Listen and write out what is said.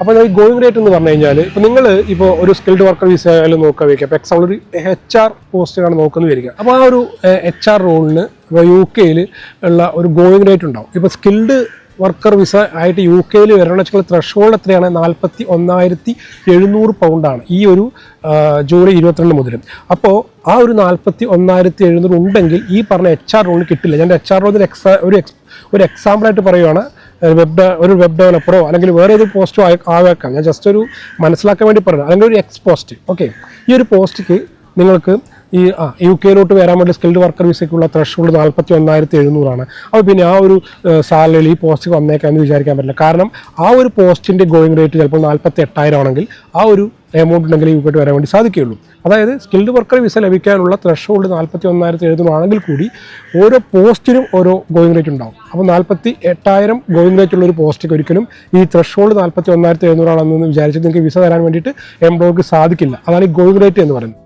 അപ്പോൾ ഈ going rate എന്ന് പറഞ്ഞു കഴിഞ്ഞാൽ ഇപ്പോൾ നിങ്ങൾ ഇപ്പോൾ ഒരു സ്കിൽഡ് വർക്കർ വിസ ആയാലും നോക്കാൻ വയ്ക്കുക. ഇപ്പോൾ എക്സാമ്പിൾ ഒരു എച്ച് ആർ പോസ്റ്റാണ് നോക്കുന്നത് വരിക. അപ്പോൾ ആ ഒരു എച്ച് ആർ റോളിന് ഇപ്പോൾ യു കെയിൽ ഉള്ള ഒരു ഗോയിങ് റേറ്റ് ഉണ്ടാവും. ഇപ്പോൾ സ്കിൽഡ് വർക്കർ വിസ ആയിട്ട് യു കെയിൽ വരണം വെച്ചാൽ ത്രഷോൾഡ് എത്രയാണ്? നാൽപ്പത്തി ഒന്നായിരത്തി എഴുന്നൂറ് പൗണ്ടാണ് ഈ ഒരു ജൂലൈ ഇരുപത്തിരണ്ട് മുതൽ അപ്പോൾ ആ ഒരു നാൽപ്പത്തി ഒന്നായിരത്തി എഴുന്നൂറ് ഉണ്ടെങ്കിൽ ഈ പറഞ്ഞ എച്ച് ആർ റോളിന് കിട്ടില്ല. ഞാൻ എച്ച് ആർ റോളിൽ എക്സാ ഒരു എക്സ് ഒരു എക്സാമ്പിളായിട്ട് പറയുവാണ്. വെബ് ഒരു വെബ് ഡെവലപ്പറോ അല്ലെങ്കിൽ വേറെ ഏത് പോസ്റ്റോ ആവേക്കാം ഞാൻ ജസ്റ്റ് ഒരു മനസ്സിലാക്കാൻ വേണ്ടി പറഞ്ഞു അല്ലെങ്കിൽ ഒരു എക്സ് പോസ്റ്റ് ഓക്കെ ഈ ഒരു പോസ്റ്റിക്ക് നിങ്ങൾക്ക് ഈ ആ യു കെയിലോട്ട് വരാൻ വേണ്ടി സ്കിൽഡ് വർക്കർ വിസയ്ക്കുള്ള ത്രഷോൾഡ് നാൽപ്പത്തി ഒന്നായിരത്തി എഴുന്നൂറാണ് അപ്പോൾ പിന്നെ ആ ഒരു സാലറിയിൽ ഈ പോസ്റ്റ് വന്നേക്കാമെന്ന് വിചാരിക്കാൻ പറ്റില്ല. കാരണം ആ ഒരു പോസ്റ്റിന്റെ ഗോയിങ് റേറ്റ് ചിലപ്പോൾ നാൽപ്പത്തി എട്ടായിരം ആണെങ്കിൽ ആ ഒരു എമൗണ്ട് ഉണ്ടെങ്കിൽ യു കെട്ട് വരാൻ വേണ്ടി സാധിക്കുകയുള്ളൂ. അതായത് സ്കിൽഡ് വർക്കർ വിസ ലഭിക്കാനുള്ള ത്രഷ് ഹോൾഡ് നാൽപ്പത്തി ഒന്നായിരത്തി എഴുന്നൂറ് ആണെങ്കിൽ കൂടി ഓരോ പോസ്റ്റിനും ഓരോ ഗോയിങ് റേറ്റ് ഉണ്ടാവും. അപ്പോൾ നാൽപ്പത്തി എട്ടായിരം ഗോയിങ് റേറ്റ് ഉള്ള ഒരു പോസ്റ്റിക്ക് ഒരിക്കലും ഈ ത്രഷ് ഹോൾഡ് നാൽപ്പത്തി ഒന്നായിരത്തി എഴുന്നൂറാണെന്ന് വിചാരിച്ചിട്ട് നിങ്ങൾക്ക് വിസ തരാൻ വേണ്ടിയിട്ട് എംപ്ലോയർക്ക് സാധിക്കില്ല. അതാണ് ഈ ഗോയിങ് റേറ്റ് എന്ന് പറയുന്നത്.